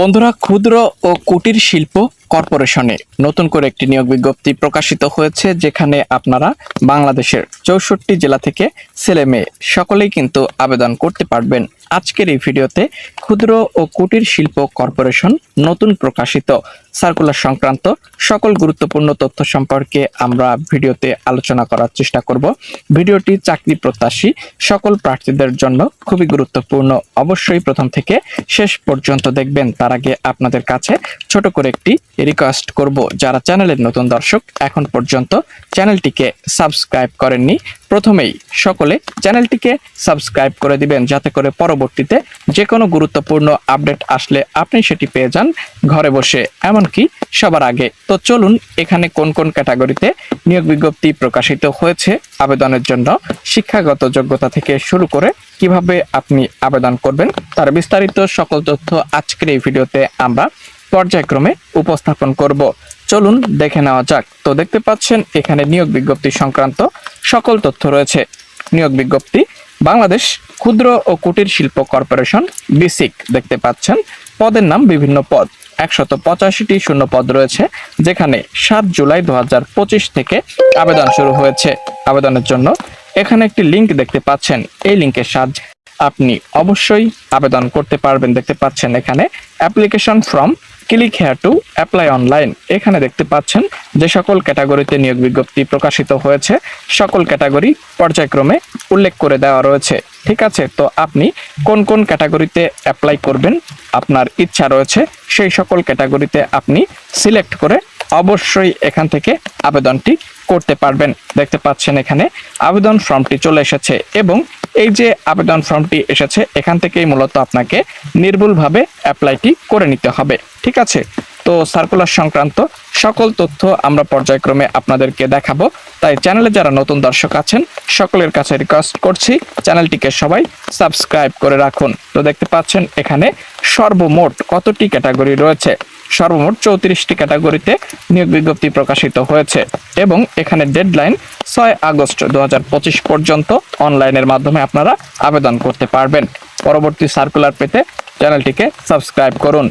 বন্ধুরা, ক্ষুদ্র ও কুটির শিল্প কর্পোরেশনে নতুন করে একটি নিয়োগ বিজ্ঞপ্তি প্রকাশিত হয়েছে, যেখানে আপনারা বাংলাদেশের চৌষট্টি জেলা থেকে ছেলে মেয়ে সকলেই কিন্তু আবেদন করতে পারবেন। আজকের এই ভিডিওতে ক্ষুদ্র ও কুটির শিল্প কর্পোরেশন নতুন প্রকাশিত সার্কুলার সংক্রান্ত সকল গুরুত্বপূর্ণ তথ্য সম্পর্কে আমরা ভিডিওতে আলোচনা করার চেষ্টা করব। ভিডিওটি চাকরি প্রত্যাশী সকল প্রার্থীদের জন্য খুবই গুরুত্বপূর্ণ। অবশ্যই প্রথম থেকে শেষ পর্যন্ত দেখবেন। তার আগে আপনাদের কাছে ছোট করে একটি রিকোয়েস্ট করব। যারা চ্যানেলের নতুন দর্শক, এখন পর্যন্ত চ্যানেলটিকে সাবস্ক্রাইব করেননি প্রথমেই সকলে চ্যানেলটিকে সাবস্ক্রাইব করে দিবেন, যাতে করে পরবর্তীতে যে কোনো গুরুত্বপূর্ণ আপডেট আসলে আপনি সেটি পেয়ে যান ঘরে বসে। এমনকি সবার আগে। তো চলুন এখানে কোন কোন ক্যাটাগরিতে নিয়োগ বিজ্ঞপ্তি প্রকাশিত হয়েছে আবেদনের জন্য, শিক্ষাগত যোগ্যতা থেকে শুরু করে কীভাবে আপনি আবেদন করবেন, তার বিস্তারিত সকল তথ্য আজকের এই ভিডিওতে আমরা পর্যায়ক্রমে উপস্থাপন করব। চলুন দেখে নেওয়া যাক। তো দেখতে পাচ্ছেন, এখানে নিয়োগ বিজ্ঞপ্তি সংক্রান্ত সকল তথ্য রয়েছে। নিয়োগ বিজ্ঞপ্তি, বাংলাদেশ ক্ষুদ্র ও কুটির শিল্প কর্পোরেশন, বিসিক, দেখতে পাচ্ছেন। পদের নাম বিভিন্ন পদ, একশত পঁচাশিটি শূন্য পদ রয়েছে, যেখানে সাত জুলাই দু হাজার পঁচিশ থেকে আবেদন শুরু হয়েছে। আবেদনের জন্য এখানে একটি লিংক দেখতে পাচ্ছেন। এই লিংকের সাহায্যে আপনি অবশ্যই আবেদন করতে পারবেন, দেখতে পাচ্ছেন এখানে application form click here to apply online এখানে দেখতে পাচ্ছেন যে সকল ক্যাটাগরিতে নিয়োগ বিজ্ঞপ্তি প্রকাশিত হয়েছে। সকল ক্যাটাগরি পর্যায়ক্রমে উল্লেখ করে দেওয়া রয়েছে। ঠিক আছে, তো আপনি কোন কোন ক্যাটাগরিতে অ্যাপ্লাই করবেন, আপনার ইচ্ছা রয়েছে, সেই সকল ক্যাটাগরিতে আপনি সিলেক্ট করে অবশ্যই এখান থেকে আবেদনটি করতে পারবেন। দেখতে পাচ্ছেন এখানে আবেদন ফর্মটি চলে এসেছে এবং এই যে আবেদন ফর্মটি এসেছে, এখান থেকেই মূলত আপনাকে নির্ভুলভাবে অ্যাপ্লাইটি করে নিতে হবে। ঠিক আছে? তো সার্কুলার সংক্রান্ত সকল তথ্য আমরা পর্যায়ক্রমে আপনাদেরকে দেখাবো। তাই চ্যানেলে যারা নতুন দর্শক আছেন, সকলের কাছে রিকোয়েস্ট করছি চ্যানেলটিকে সবাই সাবস্ক্রাইব করে রাখুন। তো দেখতে পাচ্ছেন এখানে সর্বমোট কতটি ক্যাটাগরি রয়েছে? সর্বমোট চৌত্রিশটি ক্যাটাগরিতে নিয়োগ বিজ্ঞপ্তি প্রকাশিত হয়েছে এবং এখানে ডেডলাইন ছয় আগস্ট দু হাজার পঁচিশ পর্যন্ত অনলাইনের মাধ্যমে আপনারা আবেদন করতে পারবেন। পরবর্তী সার্কুলার পেতে চ্যানেলটিকে সাবস্ক্রাইব করুন।